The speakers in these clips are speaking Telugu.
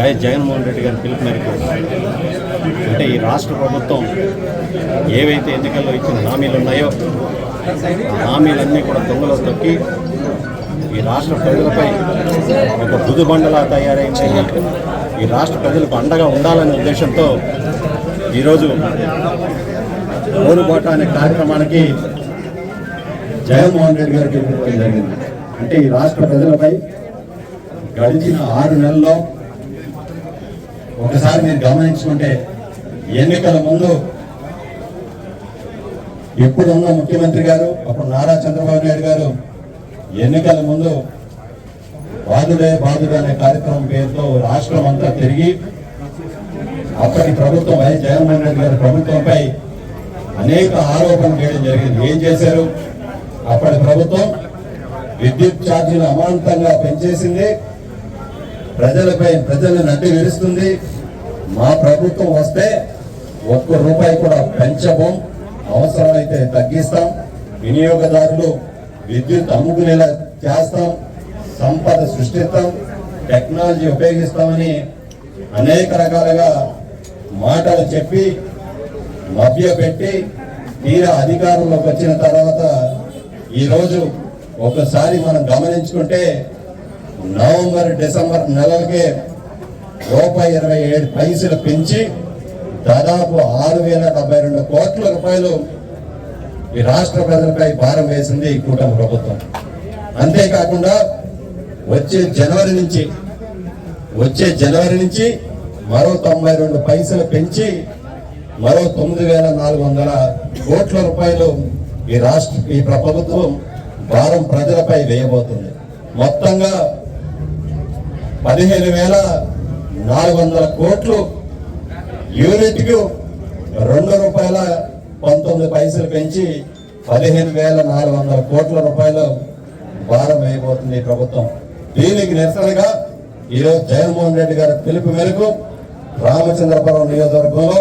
వైఎస్ జగన్మోహన్ రెడ్డి గారి పిలుపు మేరకు అంటే ఈ రాష్ట్ర ప్రభుత్వం ఏవైతే ఎన్నికల్లో ఇచ్చిన హామీలు ఉన్నాయో ఆ హామీలన్నీ కూడా దొంగలో తొక్కి ఈ రాష్ట్ర ప్రజలపై ఒక బుధుబండలా తయారైంది. ఈ రాష్ట్ర ప్రజలకు అండగా ఉండాలనే ఉద్దేశంతో ఈరోజు ఓరుబాట అనే కార్యక్రమానికి జగన్మోహన్ రెడ్డి గారికి జరిగింది. అంటే ఈ రాష్ట్ర ప్రజలపై గడిచిన ఆరు నెలల్లో ఒకసారి మీరు గమనించుకుంటే ఎన్నికల ముందు ఎప్పుడున్న ముఖ్యమంత్రి గారు అప్పుడు నారా చంద్రబాబు నాయుడు గారు ఎన్నికల ముందు బాధుడే బాధుడు అనే కార్యక్రమం పేరుతో రాష్ట్రం అంతా తిరిగి అప్పటి ప్రభుత్వం వైఎస్ జగన్మోహన్ రెడ్డి గారి ప్రభుత్వంపై అనేక ఆరోపణలు చేయడం జరిగింది. ఏం చేశారు? అప్పటి ప్రభుత్వం విద్యుత్ ఛార్జీలు అమాంతంగా పెంచేసింది. ప్రజలపై ప్రజలను నడ్డి విరుస్తుంది మా ప్రభుత్వం వస్తే ఒక్క రూపాయి కూడా పెంచబోం. అవసరమైతే తగ్గిస్తాం. వినియోగదారులు విద్యుత్ అమ్ముకునేలా చేస్తాం. సంపద సృష్టిస్తాం. టెక్నాలజీ ఉపయోగిస్తామని అనేక రకాలుగా మాటలు చెప్పి మభ్యపెట్టి తీరా అధికారంలోకి వచ్చిన తర్వాత ఈరోజు ఒకసారి మనం గమనించుకుంటే నవంబర్ డిసెంబర్ నెలలకే రూపాయి ఇరవై ఏడు పైసలు పెంచి దాదాపు ఆరు వేల డెబ్బై రెండు కోట్ల రూపాయలు ఈ రాష్ట్ర ప్రజలపై భారం వేసింది ఈ కూటమి ప్రభుత్వం. అంతేకాకుండా వచ్చే జనవరి నుంచి వచ్చే జనవరి నుంచి మరో తొంభై రెండు పైసలు పెంచి మరో తొమ్మిది వేల నాలుగు వందల కోట్ల రూపాయలు ఈ రాష్ట్ర ఈ ప్రభుత్వం భారం ప్రజలపై వేయబోతుంది. మొత్తంగా పదిహేను వేల నాలుగు వందల కోట్లు యూనిట్కు రెండు రూపాయల పంతొమ్మిది పైసలు పెంచి పదిహేను వేల నాలుగు వందల కోట్ల రూపాయలు భారం వేయబోతుంది ఈ ప్రభుత్వం. దీనికి నిరసనగా ఈరోజు జగన్మోహన్ రెడ్డి గారి పిలుపు మేరకు రామచంద్రపురం నియోజకవర్గంలో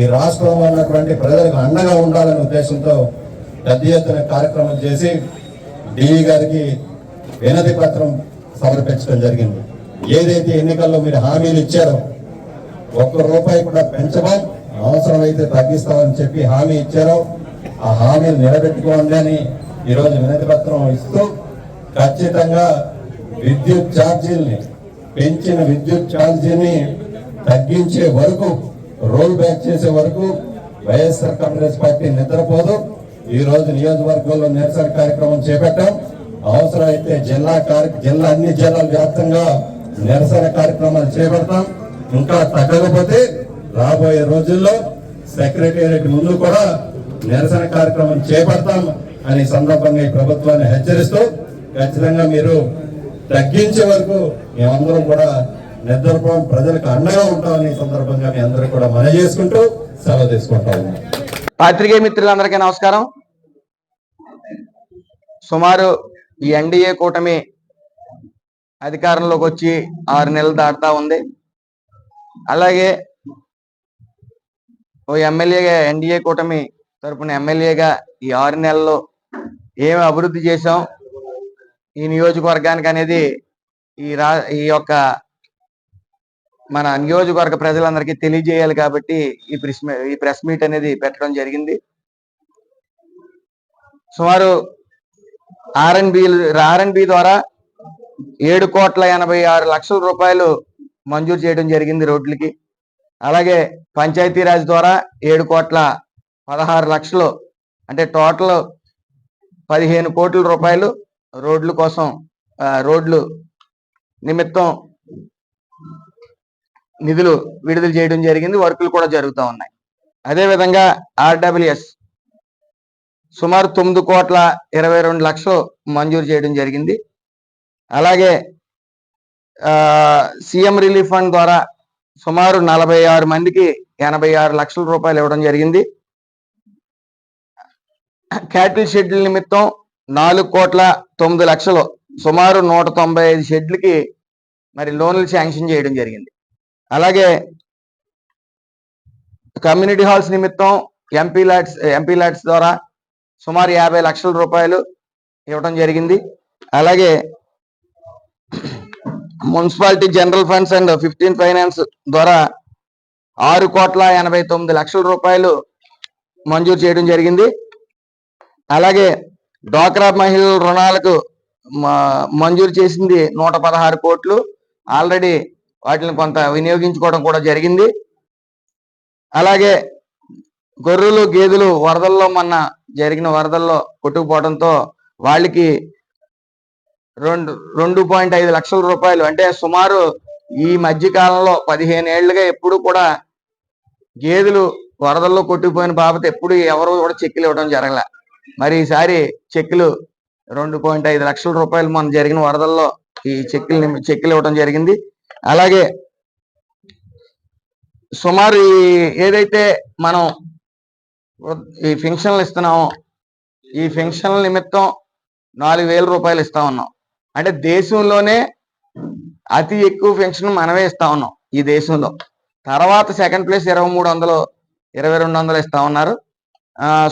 ఈ రాష్ట్రంలో ఉన్నటువంటి ప్రజలకు అండగా ఉండాలనే ఉద్దేశంతో పెద్ద ఎత్తున కార్యక్రమం చేసి డిఈ గారికి వినతి పత్రం సమర్పించడం జరిగింది. ఏదైతే ఎన్నికల్లో మీరు హామీలు ఇచ్చారో ఒక్క రూపాయి కూడా పెంచమని అవసరమైతే తగ్గిస్తామని చెప్పి హామీ ఇచ్చారో ఆ హామీలు నిలబెట్టుకోండి అని ఈరోజు వినతి పత్రం ఇస్తూ ఖచ్చితంగా విద్యుత్ ఛార్జీల్ని పెంచిన విద్యుత్ ఛార్జీని తగ్గించే వరకు రోల్ బ్యాక్ చేసే వరకు వైఎస్ఆర్ కాంగ్రెస్ పార్టీ నిద్రపోదు. ఈ రోజు నియోజకవర్గంలో నిరసన కార్యక్రమం చేపట్టాం. అవసరమైతే జిల్లా కార్య జిల్లా అన్ని జిల్లాల వ్యాప్తంగా నిరసన కార్యక్రమాలు చేపడతాం. ఇంకా తగ్గకపోతే రాబోయే రోజుల్లో సెక్రటేరియట్ ముందు కూడా నిరసన కార్యక్రమం చేపడతాం అని సందర్భంగా ఈ ప్రభుత్వాన్ని హెచ్చరిస్తూ ఖచ్చితంగా మీరు తగ్గించే వరకు మేమందరం కూడా నిద్రపోం ప్రజలకు అండగా ఉంటామని ఈ సందర్భంగా మీ అందరూ కూడా మన చేసుకుంటూ సెలవు తీసుకుంటా పాత్రికేయ మిత్రులందరికీ నమస్కారం. సుమారు ఈ ఎన్డీఏ కూటమి అధికారంలోకి వచ్చి ఆరు నెలలు దాటుతా ఉంది. అలాగే ఓ ఎమ్మెల్యేగా ఎన్డీఏ కూటమి తరపున ఎమ్మెల్యేగా ఈ ఆరు నెలల్లో ఏమి అభివృద్ధి చేశాం? ఈ నియోజకవర్గానికి అనేది ఈ రా ఈ యొక్క మన నియోజకవర్గ ప్రజలందరికీ తెలియజేయాలి కాబట్టి ఈ ప్రెస్ మీ- ఈ ప్రెస్ మీట్ అనేది పెట్టడం జరిగింది. సుమారు ఆర్ఎన్బి ఆర్ఎన్బి ద్వారా ఏడు కోట్ల ఎనభై ఆరు లక్షల రూపాయలు మంజూరు చేయడం జరిగింది రోడ్లకి. అలాగే పంచాయతీరాజ్ ద్వారా ఏడు కోట్ల పదహారు లక్షలు అంటే టోటల్ పదిహేను కోట్ల రూపాయలు రోడ్ల కోసం రోడ్లు నిమిత్తం నిధులు విడుదల చేయడం జరిగింది. వర్కులు కూడా జరుగుతూ ఉన్నాయి. అదేవిధంగా ఆర్డబ్ల్యూఎస్ సుమారు తొమ్మిది కోట్ల ఇరవై రెండు లక్షలు మంజూరు చేయడం జరిగింది. అలాగే సీఎం రిలీఫ్ ఫండ్ ద్వారా సుమారు నలభై ఆరు మందికి ఎనభై ఆరు లక్షల రూపాయలు ఇవ్వడం జరిగింది. క్యాటిల్ షెడ్ల నిమిత్తం నాలుగు కోట్ల తొమ్మిది లక్షలు సుమారు నూట తొంభై ఐదు షెడ్లకి మరి లోన్లు శాంక్షన్ చేయడం జరిగింది. అలాగే కమ్యూనిటీ హాల్స్ నిమిత్తం ఎంపీ లాట్స్ ఎంపీ లాట్స్ ద్వారా సుమారు యాభై లక్షల రూపాయలు ఇవ్వడం జరిగింది. అలాగే municipality general funds and fifteen finance ద్వారా ఆరు కోట్ల ఎనభై తొమ్మిది లక్షల రూపాయలు మంజూరు చేయడం జరిగింది. అలాగే డ్వాక్రా మహిళల రుణాలకు మ- మంజూరు చేసింది నూట పదహారు కోట్లు. ఆల్రెడీ వాటిని కొంత వినియోగించుకోవడం కూడా జరిగింది. అలాగే గొర్రెలు గేదెలు వరదల్లో మొన్న జరిగిన వరదల్లో కొట్టుకుపోవడంతో వాళ్ళకి రెండు రెండు పాయింట్ ఐదు లక్షల రూపాయలు. అంటే సుమారు ఈ మధ్య కాలంలో పదిహేను ఏళ్ళుగా ఎప్పుడు కూడా గేదెలు వరదల్లో కొట్టుకుపోయిన బాబత ఎప్పుడు ఎవరు కూడా చెక్కులు ఇవ్వడం జరగలే. మరి ఈసారి చెక్కులు రెండు పాయింట్ ఐదు లక్షల రూపాయలు మన జరిగిన వరదల్లో ఈ చెక్కులు చెక్కులు ఇవ్వడం జరిగింది. అలాగే సుమారు ఈ ఏదైతే మనం ఈ ఫంక్షన్లు ఇస్తున్నామో ఈ ఫంక్షన్ల నిమిత్తం నాలుగు వేల రూపాయలు ఇస్తా ఉన్నాం. అంటే దేశంలోనే అతి ఎక్కువ పెన్షన్ మనమే ఇస్తా ఉన్నాం ఈ దేశంలో. తర్వాత సెకండ్ ప్లేస్ ఇరవై మూడు వందలు ఇరవై రెండు వందలు ఇస్తా ఉన్నారు.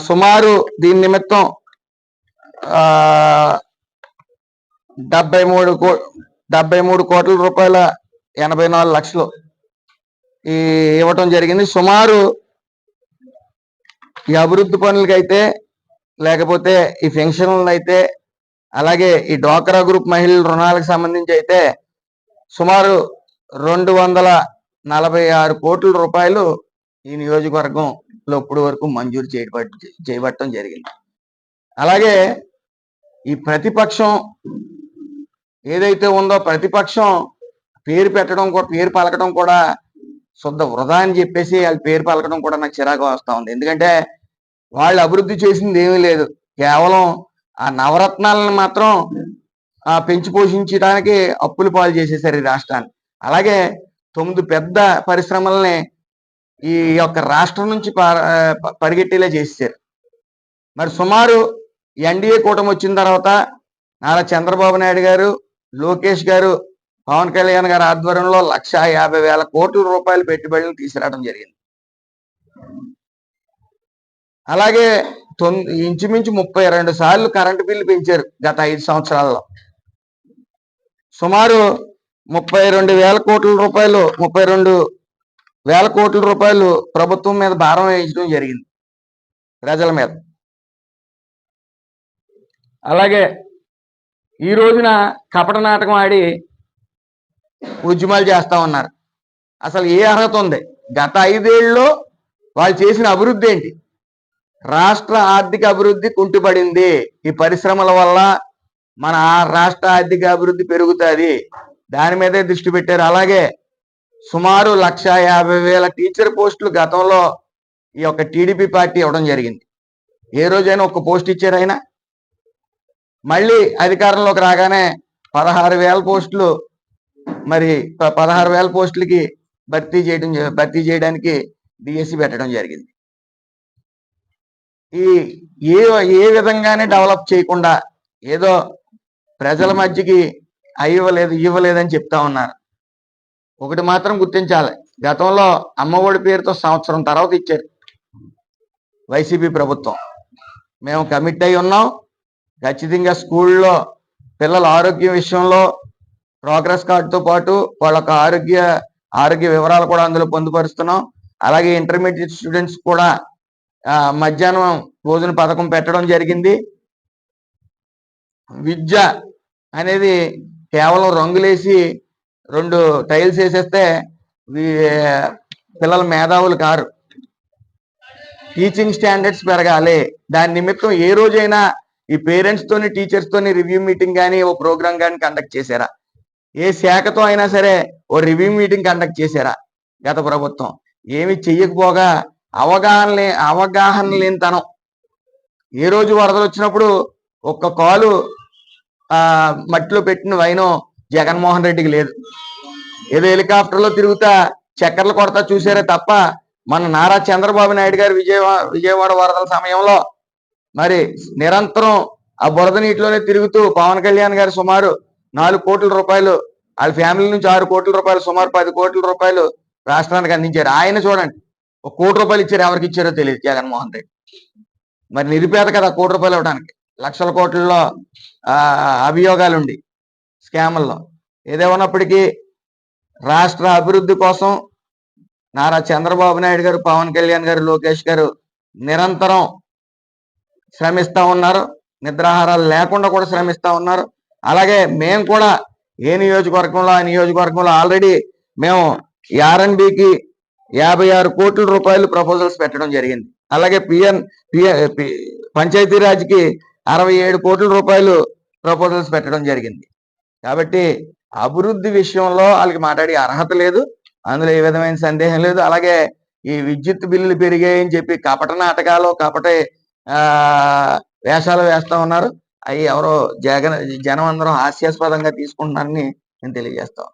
సుమారు దీని నిమిత్తం డెబ్బై మూడు కో డెబ్బై మూడు కోట్ల రూపాయల ఎనభై నాలుగు లక్షలు ఈ ఇవ్వటం జరిగింది. సుమారు ఈ అభివృద్ధి పనులకైతే లేకపోతే ఈ పెన్షన్లు అయితే అలాగే ఈ డ్వాక్రా గ్రూప్ మహిళల రుణాలకు సంబంధించి అయితే సుమారు రెండు వందల నలభై ఆరు కోట్ల రూపాయలు ఈ నియోజకవర్గంలో ఇప్పుడు వరకు మంజూరు చేయబట్ చేయబట్టడం జరిగింది. అలాగే ఈ ప్రతిపక్షం ఏదైతే ఉందో ప్రతిపక్షం పేరు పెట్టడం కూడా పేరు పలకడం కూడా శుద్ధ వృధా అని చెప్పేసి వాళ్ళు పేరు పలకడం కూడా నాకు చిరాకు వస్తూ ఉంది. ఎందుకంటే వాళ్ళు అభివృద్ధి చేసింది ఏమీ లేదు. కేవలం ఆ నవరత్నాలను మాత్రం ఆ పెంచి పోషించడానికి అప్పులు పాలు చేసేసారు ఈ రాష్ట్రాన్ని. అలాగే తొమ్మిది పెద్ద పరిశ్రమల్ని ఈ యొక్క రాష్ట్రం నుంచి ప- ప- పరిగెట్టేలా చేసేసారు. మరి సుమారు ఎన్డీఏ కూటమి వచ్చిన తర్వాత నారా చంద్రబాబు నాయుడు గారు లోకేష్ గారు పవన్ కళ్యాణ్ గారి ఆధ్వర్యంలో లక్ష యాభై వేల కోట్ల రూపాయల పెట్టుబడులను తీసుకురావడం జరిగింది. అలాగే తొమ్మిది ఇంచుమించు ముప్పై రెండు సార్లు కరెంటు బిల్లు పెంచారు గత ఐదు సంవత్సరాల్లో. సుమారు ముప్పై రెండు వేల కోట్ల రూపాయలు ముప్పై రెండు వేల కోట్ల రూపాయలు ప్రభుత్వం మీద భారం వేయించడం జరిగింది ప్రజల మీద. అలాగే ఈ రోజున కపట నాటకం ఆడి ఉద్యమాలు చేస్తా ఉన్నారు. అసలు ఏ అర్హత ఉంది? గత ఐదేళ్ళలో వాళ్ళు చేసిన అభివృద్ధి ఏంటి? రాష్ట్ర ఆర్థిక అభివృద్ధి కుంటుపడింది. ఈ పరిశ్రమల వల్ల మన రాష్ట్ర ఆర్థిక అభివృద్ధి పెరుగుతుంది. దాని మీదే దృష్టి పెట్టారు. అలాగే సుమారు లక్ష యాభై వేల టీచర్ పోస్టులు గతంలో ఈ యొక్క టీడీపీ పార్టీ ఇవ్వడం జరిగింది. ఏ రోజైనా ఒక పోస్ట్ ఇచ్చారు ఆయన. మళ్ళీ అధికారంలోకి రాగానే పదహారు వేల పోస్టులు మరి ప- పదహారు వేల పోస్టులకి భర్తీ చేయడం భర్తీ చేయడానికి డిఎస్సి పెట్టడం జరిగింది. ఈ ఏ ఏ విధంగానే డెవలప్ చేయకుండా ఏదో ప్రజల మధ్యకి అవి ఇవ్వలేదు ఇవ్వలేదని చెప్తా ఉన్నారు. ఒకటి మాత్రం గుర్తించాలి. గతంలో అమ్మఒడి పేరుతో సంవత్సరం తర్వాత ఇచ్చారు. వైసీపీ ప్రభుత్వం. మేము కమిట్ అయి ఉన్నాం. ఖచ్చితంగా స్కూల్లో పిల్లల ఆరోగ్యం విషయంలో ప్రోగ్రెస్ కార్డుతో పాటు వాళ్ళ ఆరోగ్య ఆరోగ్య వివరాలు కూడా అందులో పొందుపరుస్తున్నాం. అలాగే ఇంటర్మీడియట్ స్టూడెంట్స్ కూడా మధ్యాహ్నం భోజన పథకం పెట్టడం జరిగింది. విద్య అనేది కేవలం రంగులేసి రెండు టైల్స్ వేసేస్తే పిల్లల మేధావులు కారు. టీచింగ్ స్టాండర్డ్స్ పెరగాలి. దాని నిమిత్తం ఏ రోజైనా ఈ పేరెంట్స్ తోని టీచర్స్ తోని రివ్యూ మీటింగ్ కానీ ఓ ప్రోగ్రామ్ కానీ కండక్ట్ చేశారా? ఏ శాఖతో అయినా సరే ఓ రివ్యూ మీటింగ్ కండక్ట్ చేశారా గత ప్రభుత్వం? ఏమి చెయ్యకపోగా అవగాహన లే అవగాహన లేనితనం. ఏ రోజు వరదలు వచ్చినప్పుడు ఒక్క కాలు ఆ మట్టిలో పెట్టిన వైనం జగన్మోహన్ రెడ్డికి లేదు. ఏదో హెలికాప్టర్లో తిరుగుతా చక్కర్లు కొడతా చూసారే తప్ప మన నారా చంద్రబాబు నాయుడు గారు విజయవాడ విజయవాడ వరదల సమయంలో మరి నిరంతరం ఆ బురద నీటిలోనే తిరుగుతూ పవన్ కళ్యాణ్ గారు సుమారు నాలుగు కోట్ల రూపాయలు వాళ్ళ ఫ్యామిలీ నుంచి ఆరు కోట్ల రూపాయలు సుమారు పది కోట్ల రూపాయలు రాష్ట్రానికి అందించారు. ఆయన చూడండి ఒక కోటి రూపాయలు ఇచ్చారు ఎవరికి ఇచ్చారో తెలియదు. జగన్మోహన్ రెడ్డి. మరి నిరుపేద కదా కోటి రూపాయలు ఇవ్వడానికి. లక్షల కోట్లలో అభియోగాలుండి అభియోగాలు ఉండి స్కాముల్లో. ఏదేమన్నప్పటికీ రాష్ట్ర అభివృద్ధి కోసం నారా చంద్రబాబు నాయుడు గారు పవన్ కళ్యాణ్ గారు లోకేష్ గారు నిరంతరం శ్రమిస్తూ ఉన్నారు. నిద్రాహారాలు లేకుండా కూడా శ్రమిస్తూ ఉన్నారు. అలాగే మేము కూడా ఏ నియోజకవర్గంలో ఆ నియోజకవర్గంలో ఆల్రెడీ మేము ఆర్ఎన్బికి యాభై ఆరు కోట్ల రూపాయలు ప్రపోజల్స్ పెట్టడం జరిగింది. అలాగే పిఎన్ పంచాయతీరాజ్కి అరవై ఏడు కోట్ల రూపాయలు ప్రపోజల్స్ పెట్టడం జరిగింది. కాబట్టి అభివృద్ధి విషయంలో వాళ్ళకి మాట్లాడే అర్హత లేదు. అందులో ఏ విధమైన సందేహం లేదు. అలాగే ఈ విద్యుత్ బిల్లులు పెరిగాయని చెప్పి కపట నాటకాలు కపట వేషాలు వేస్తా ఉన్నారు. అవి ఎవరో జగన్ జనం అందరూ హాస్యాస్పదంగా తీసుకుంటున్నారని నేను తెలియజేస్తాను